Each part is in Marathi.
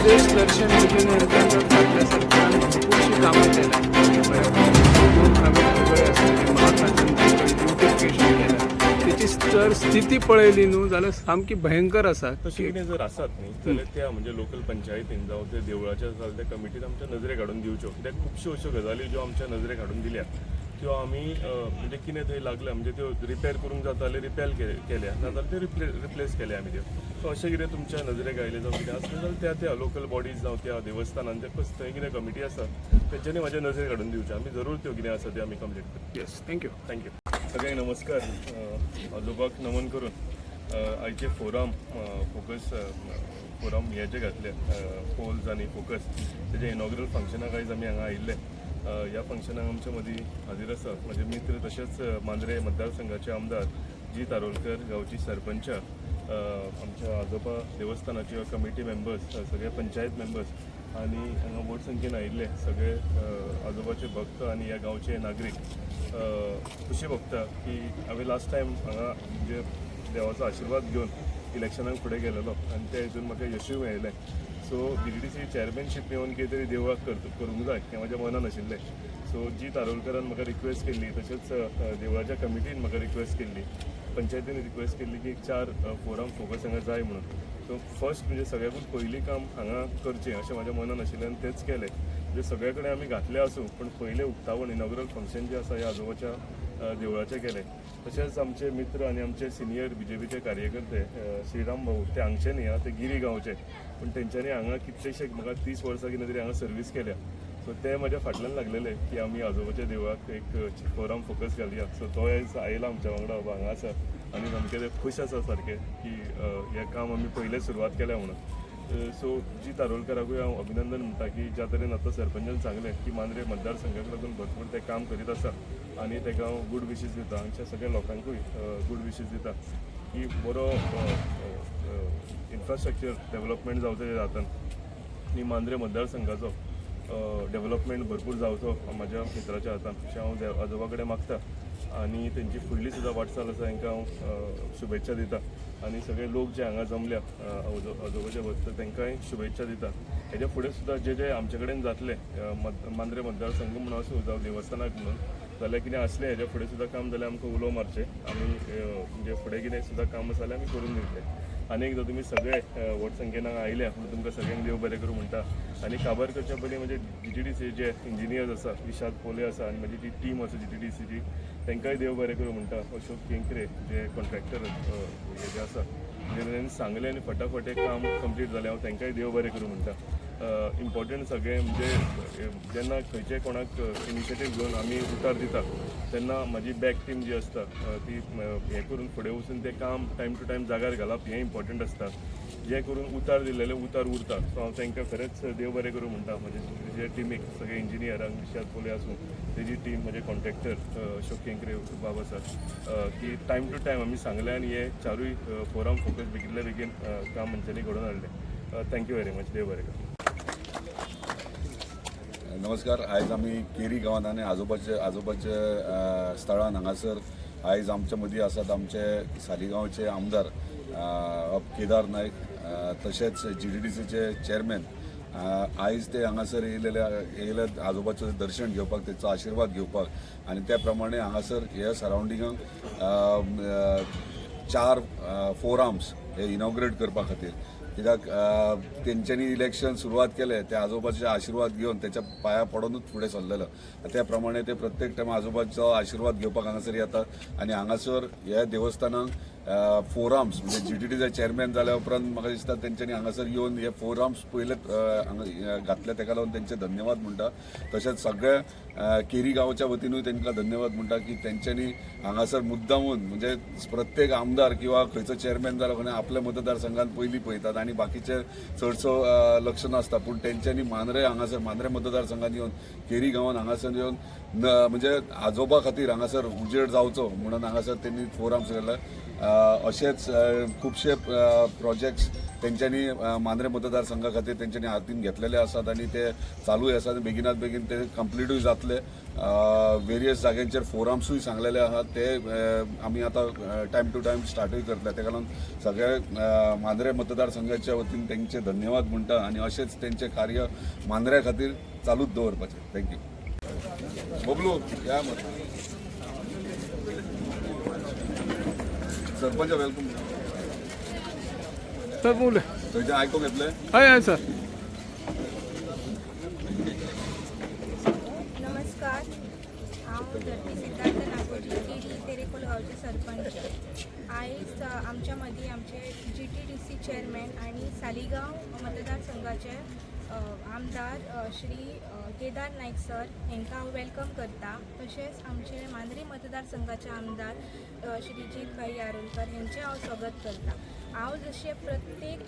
स्वदेश दर्शन योजनेअंतर्गत आपल्या सरकारने भरपूरशी कामं केल्या दोन कामे सगळे असतील महात्मा गांधी ब्युटिफिकेशन केलं त्याची जर स्थिती पळयली न्हू जाल्यार सामकी भयंकर आसा तशें कितें जर आसात न्ही जाल्यार त्या म्हणजे लोकल पंचायतीन जावं ते देवळाच्या जाल्यार त्या कमिटीन आमच्या नजरेक हाडून दिवच्यो कित्याक खुबश्यो अश्यो गजाली ज्यो आमच्या नजरेक हाडून दिल्या. त्यो आमी म्हणजे कितें थंय लागल्या म्हणजे त्यो रिपेर करूंक जाता जाल्यार रिपेर केल्या. नाजाल्यार त्यो रिप्ले रिप्लेस केल्या आमी त्यो सो अशें कितें तुमच्या नजरेक आयलें जावं कितें आसलें जाल्यार त्या त्या लोकल बॉडीज जावं त्या देवस्थानान ते कस थंय कितें कमिटी आसा तेंच्यांनी म्हाज्या नजरेक हाडून दिवचें आमी जरूर त्यो कितें आसा त्यो आमी कंप्लीट करता येस थँक्यू थँक्यू सगळ्यांक नमस्कार. आजोबाक नमन करून आयचे फोरम फोकस फोरम हे जे घातले पोल्स आनी फोकस तेजे इनॉग्रल फंक्शनाक आयज आमी हांगा आयिल्ले. या ह्या फंक्शनाक आमच्या मदीं हाजीर आसा म्हजे मित्र तशेंच मांद्रे मतदारसंघाचे आमदार जी तारोलकर गांवची सरपंच आमच्या आजोबा देवस्थानाचे वा कमिटी मेंबर्स सगळे पंचायत मेंबर्स आणि हांगा व्हड संख्येन आयिल्ले सगळे आजोबाचे भक्त आणि ह्या गांवचे नागरीक खुशी भोगता की हांवें लास्ट टायम हांगा म्हणजे देवाचो आशिर्वाद घेवन इलेक्शनाक फुडें गेलेलो. आनी त्या हितून म्हाका यशूय मेळिल्लें सो बी डी सी चॅरमॅनशीप येवन कितें तरी देवळाक करूंक जाय हें म्हाज्या मनान आशिल्लें सो जी तारोलकरान म्हाका रिक्वेस्ट केल्ली तशेंच देवळाच्या कमिटीन म्हाका रिक्वेस्ट केल्ली पंचायतीन रिक्वेस्ट केल्ली की एक चार फोरम फोकस हांगा जाय म्हणून. सो फर्स्ट म्हणजे सगळ्याकून पयलीं काम हांगा करचें अशें म्हाज्या मनान आशिल्लें आनी तेंच केलें. म्हणजे सगळे कडेन आमी घातले आसूं पण पयलें उक्तावण इनॉग्रल फंक्शन जें आसा ह्या आजोबाच्या देवळाचें केले. तशेंच आमचे मित्र आनी आमचे सिनियर बी जे पीचे कार्यकर्ते श्रीराम भाऊ ते हांगचे न्ही ते गिरी गांवचे. पूण तेंच्यांनी हांगा कितलेशे म्हाका तीस वर्सां कितें तरी हांगा सर्वीस केल्या. सो ते म्हज्या फाटल्यान लागलेले की आमी आजोबाच्या देवळाक एक फोराम फोकस घालया. सो तो आयज आयला आमच्या वांगडा बाबा हांगा आसा आनी सामके ते खूश आसा सारके की हे हें काम आमी पयलें सुरवात केल्या म्हणून. सो जी तारोलकराकूय हांव अभिनंदन म्हणटा की ज्या तरेन आतां सरपंचान सांगलें की मांद्रे मतदारसंघाक लागून भरपूर ते काम करीत आसा आनी ताका हांव गूड विशीस दिता. हांगच्या सगळ्या लोकांकूय गूड विशीस दिता की बरो इन्फ्रास्ट्रक्चर डेव्हलपमेंट जावचो तेज्या हातान आनी मांद्रे मतदारसंघाचो डेव्हलपमेंट भरपूर जावचो म्हाज्या मित्राच्या हातान. अशें हांव देव- आजोबा कडेन मागता. आनी तेंची फुडली सुद्दां वाटचाल आसा तांकां हांव शुभेच्छा दिता. आनी सगळे लोक जे हांगा जमल्या आजोबाच्या आजो- आजोबाचे भक्त तांकांय शुभेच्छा दिता. हेज्या फुडें सुद्दां जे जे आमचे कडेन जातले मांद्रे मतदारसंघ म्हणून आसूं जावं देवस्थानाक म्हणून जाल्यार कितें असलें हेजे फुडें सुद्दां काम जाल्यार आमकां उलो मारचें. आमी म्हणजे फुडें कितें सुद्दां काम आसा जाल्यार आमी करून दितले आनी एकदां तुमी सगळे अ, व्हड संख्येन हांगा आयल्या म्हणून तुमकां सगळ्यांक देव बरें करूं म्हणटा. आनी काबार करच्या पयलीं म्हणजे जी टी डी सी जे इंजिनियर्स आसा विशाल पोले आसा आनी म्हजी जी टीम आसा जी टी डी सीची तांकांय देव बरें करूं म्हणटा. अशोक केंकरे जे कॉन्ट्रॅक्टर हे जे आसा जे तांणी सांगलें आनी फटाफट एक काम कंप्लीट जालें हांव तांकांय देव बरें करूं म्हणटा. इम्पॉर्टंट सगळें म्हणजे जेन्ना खंयचे कोणाक इनिशिएटीव घेवन आमी उतार दितात तेन्ना म्हाजी बॅक टीम जी आसता ती हें करून फुडें वचून तें काम टायम टू टायम जाग्यार घालप हें इम्पॉर्टंट आसता जें करून उतार दिलेले उतार उरता सो हांव तांकां खरेंच देव बरें करूं म्हणटा. म्हजे जे टिमीक सगळे इंजिनियरांक विशाल पोले आसूं तेजी टीम म्हजे कॉन्ट्रॅक्टर अशोक केंकरे बाब आसात की टायम टू टायम आमी सांगल्यान आनी हे चारूय फोरम फोकस बेगिल्ले बेगीन काम मनशांनी घडोवन हाडलें. थँक्यू व्हेरी मच देव बरें करूं. नमस्कार आयज आमी केरी गांवांत आनी आजोबाचे आजोबाचे स्थळान हांगासर. आयज आमच्या मदीं आसात आमचे सालिगांवचे आमदार केदार नायक तशेंच जी डी डी सीचे चेअरमॅन आयज ते हांगासर येयलेले येयले आजोबाचें दर्शन घेवपाक तेचो आशिर्वाद घेवपाक. आनी त्या प्रमाणे हांगासर ह्या सरावंडिंगाक चार फोर आर्म्स हे इनॉग्रेट करपा खातीर. कित्याक त्यांच्यानी तेंच्यांनी इलेक्शन सुरवात केलें ते आजोबाचे आशिर्वाद घेवन तेच्या पाया पडोनूच फुडें सरलेलो त्या प्रमाणे ते प्रत्येक टायम आजोबाचो आशिर्वाद घेवपाक हांगासर येतात. आनी हांगासर ह्या देवस्थानाक फोर आर्म्स म्हणजे जी टी डीचे चेअरमॅन जाल्या उपरांत म्हाका दिसता तेंच्यांनी हांगासर येवन हे फोर आर्म्स पयले हांगा घातले तेका लागून तेंचे धन्यवाद म्हणटा तशेंच सगळे केरी गांवच्या वतीनूय तेंकां धन्यवाद म्हणटा की तेंच्यांनी हांगासर मुद्दामून म्हणजे प्रत्येक आमदार किंवा खंयचो चेअरमॅन जालो खंय आपल्या मतदारसंघात पयलीं पळयतात आनी बाकीचे चडसो लक्ष नासता पूण तेंच्यांनी मांद्रे हांगासर मांद्रे मतदारसंघात येवन केरी गांवान हांगासर येवन म्हणजे आजोबा खातीर हांगासर उजेड जावचो म्हणून हांगासर तेणी फोर आर्म्स केला. अशेच खुबशे प्रोजेक्ट्स तेंच्यांनी मांद्रे मतदारसंघा खातीर तेंच्यांनी हातीन घेतलेले आसात आनी ते चालूय आसात बेगिनात बेगीन ते कंप्लीटूय जातले. वेरियस जाग्यांचेर फोरम्सूय सांगलेले आहात. ते आमी आतां टायम टू टायम स्टार्टूय करतले. तेका लागून सगळे मांद्रे मतदारसंघाच्या वतीन तेंचे धन्यवाद म्हणटा आनी अशेंच तेंचें कार्य मांद्रे खातीर चालूच दवरपाचें. थँक्यू बबलू या मत सरपंच वेलकम सर बोले. थंयच्यान आयकूंक येतले हय हय सर. नमस्कार. हांव धरती सिद्धार्थ नागोजी केडी तेरेकोल गांवचे सरपंच. आयज अ, आमच्या मदीं आमचे G T D C chairman आणि सालिगांव मतदारसंघाचे आमदार श्री केदार नायक सर हांकां हांव वेलकम करता. तशेंच आमचे मांद्रे मतदारसंघाचे आमदार श्री श्रीजीत भाई यारोलकर हेंचें हांव स्वागत करता. हांव जशें प्रत्येक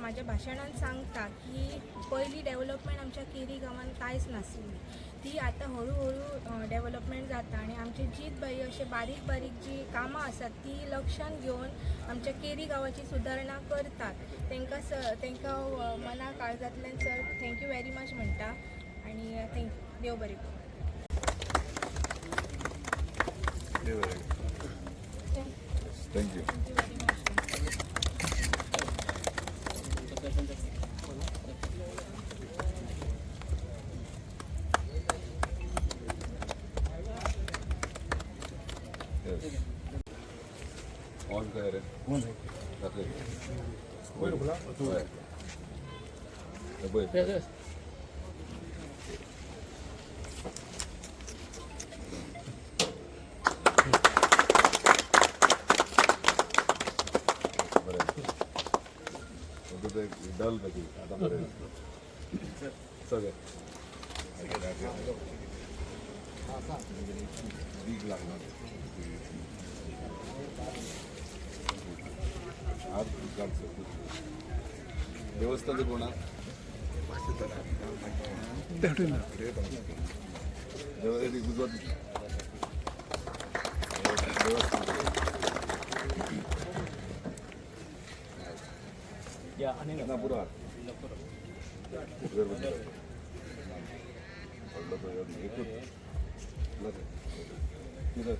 म्हाज्या भाशणान सांगता की पयलीं डेवलपमेंट आमच्या केरी गांवांत कांयच नासली. ती आतां हळू हळू डेवलपमेंट जाता आनी आमचे जीत भाई अशे बारीक बारीक जी कामां आसात ती लक्षान घेवन आमच्या केरी गांवाची सुदारणा करतात. तांकां स तांकां हांव मना काळजांतल्यान सर थँक्यू व्हेरी मच म्हणटा आनी थँक देव बरें करूं. Thank you Thank you. Much. On काय रे दाखय. होय. होय. हे पळय. बरं आहे. होतं ते डल कधी आता बरं आहे. सगळं लागणार आज देवस्थान कोणा देवस्थान गुजरात देवस्थान ना पुरा गर्भवती. पडलं तर यात एकूच. तुला ते. तिथं.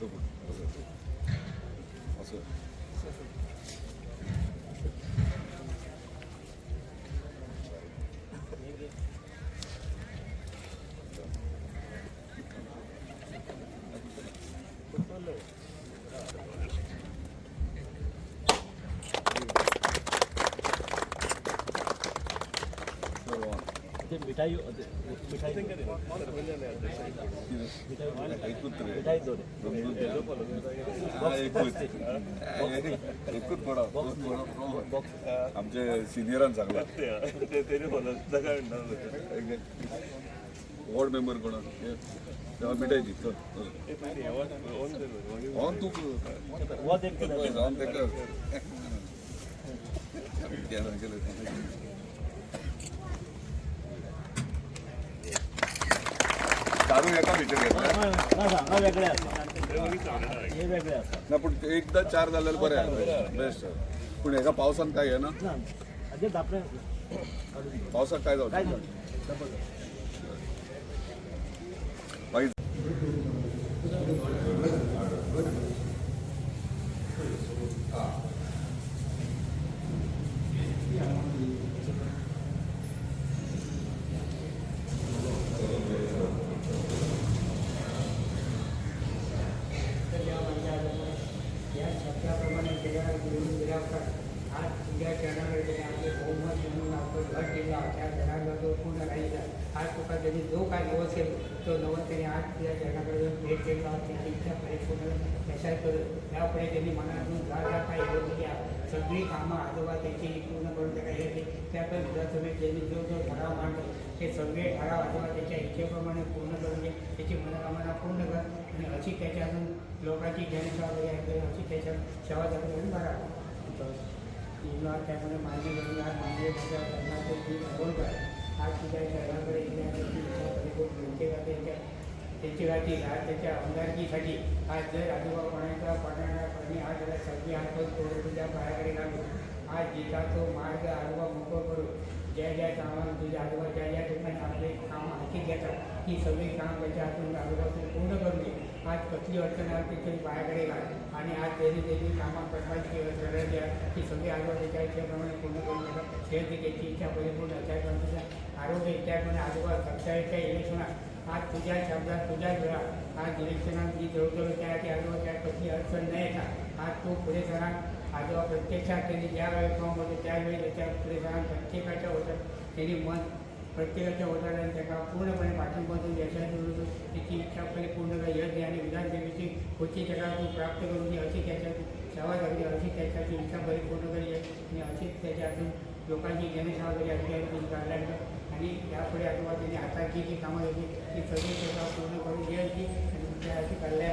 तो कुठं? असं. असं. सर्व. ते मिठाई मिठाई एकूच रे. मिठाई दोन दोन दूध द्या. हा, एकूच. एकूच पडा. दोन पडा. आमचे सिनियरान सांगला वॉर्ड मेंबर कोण तेव्हा चल. ऑन तू ऑन ते कर त्यानं केलं ते. दारू एका घेतला. वेगळे असतात. हे वेगळे असतात. ना पण एकदा चार झालेलं बरं आहे बेस्ट पण एका पावसान काय आहे ना पावसात काय जाऊ बाई या शब्दाप्रमाणे गेल्या गुरु विरासत आज तुझ्या चरणाकडे आपले बहुमत म्हणून घट केला त्या घराला तो पूर्ण राहिला आज तुका त्यांनी जो काय नवस केला तो नवस त्यांनी आज त्या चरणाकडे जाऊन भेट केला त्याची इच्छा परिपूर्ण यशात करून त्यापुढे त्यांनी मनातून जा जा काय होत घ्या सगळी कामं आजोबा त्याची पूर्ण करून त्या काही येते त्यातच विधानसभेत त्यांनी जो जो ठराव मांडतो ते सगळे ठराव आजोबा त्याच्या इच्छेप्रमाणे पूर्ण करून घे त्याची मनोकामना पूर्ण कर आणि अशी त्याच्यातून लोकांची जनसेवा वगैरे अशी त्याच्या सेवा जाते म्हणून बरा तुला त्यामुळे मान्य करून आज मान्य त्याच्या करण्याचे जी बोलत आहे आज तुझ्या शहराकडे येण्याची इच्छा परिपूर्ण होते का त्याच्या त्यांच्या खातीर आज त्याच्या आमदारकीसाठी आज जर आजोबा पाण्याचा कोणाला कोणी आज त्याला सगळी हात तुझ्या पायाकडे घालू आज जिता तो मार्ग आजोबा मोकळ करू ज्या ज्या कामाला तुझ्या आजोबा ज्या ज्या ठिकाणी आपले काम हाती घेतात ही सगळी काम त्याच्या हातून आजोबा पूर्ण करून दे आज कसली अडचण आली ती तरी पायाकडे घाल आणि आज त्यांनी त्यांनी कामात करण्याची गरज आहे ती सगळी आजोबा त्याच्याप्रमाणे कोणी कोणी करून देतात. त्याची इच्छा परिपूर्ण त्याप्रमाणे आरोग्य त्याप्रमाणे आजोबा सत्तावीसच्या इलेक्शनात आज तुझ्या शब्दात तुझ्या वेळा आज इलेक्शनात जी जवळजवळ त्या की आजोबा त्या कसली अडचण नाही का? आज तू पुढे सरा आजोबा प्रत्यक्षात त्यांनी ज्या वेळी फॉर्म होते त्यावेळी त्याच्या पुढे सरा प्रत्येकाच्या होतात त्यांनी मन प्रत्येकाच्या होतात त्याला पूर्णपणे पाठिंबा देऊन यशाची विरुद्ध त्याची इच्छा आपल्याला पूर्ण काही यश दे आणि विधानसभेची त्याला तू प्राप्त करून दे अशी त्याच्या सेवा झाली अशी त्याच्याची इच्छा बरी पूर्ण करी आणि अशीच त्याच्या अजून लोकांची जनसेवा करी अशी आहे त्यांनी काढल्या आणि यापुढे आजोबा त्यांनी हाताची जी जी कामं होती ती सगळी त्याचा पूर्ण करून द्यायची आणि त्या अशी काढल्या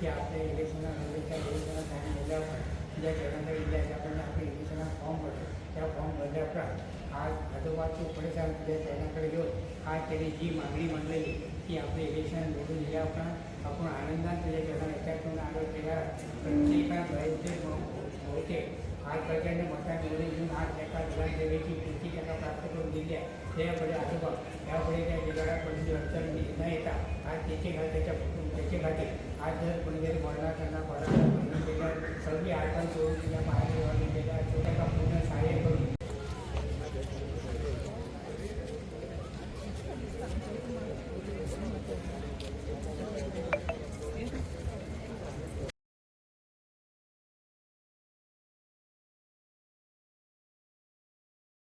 की आपल्या इलेक्शनामध्ये त्या इलेक्शनला फॉर्म भरल्यावर ज्या शहरांना इल्या आपण आपल्या इलेक्शनला फॉर्म भरतो त्या फॉर्म भरल्यावर आज आजोबाची पुढे जाऊन तुझ्या शहराकडे घेऊन आज त्यांनी जी मागणी मांडलेली की आपले इलेक्शन निवडून दिल्यावर आपण आनंदात तुझ्या शहरात याच्यातून आलो केला. प्रत्येकात हो, होते. आज प्रचंड मोठ्या निवडून घेऊन आज एका विधानसभेची कृती त्याला प्राप्त करून दिली आहे. त्यापुढे आजोबा त्यापुढे त्या जगाला कोणती अडचण न येता आज त्याचे घाट त्याच्या त्याचे घाटे आठ दिवस पहिले वर्णा त्यांना वर्णा सगळी आठवण सोडून तिच्या पायाने वर्णन केल्या छोट्या पूर्ण सहाय्य करून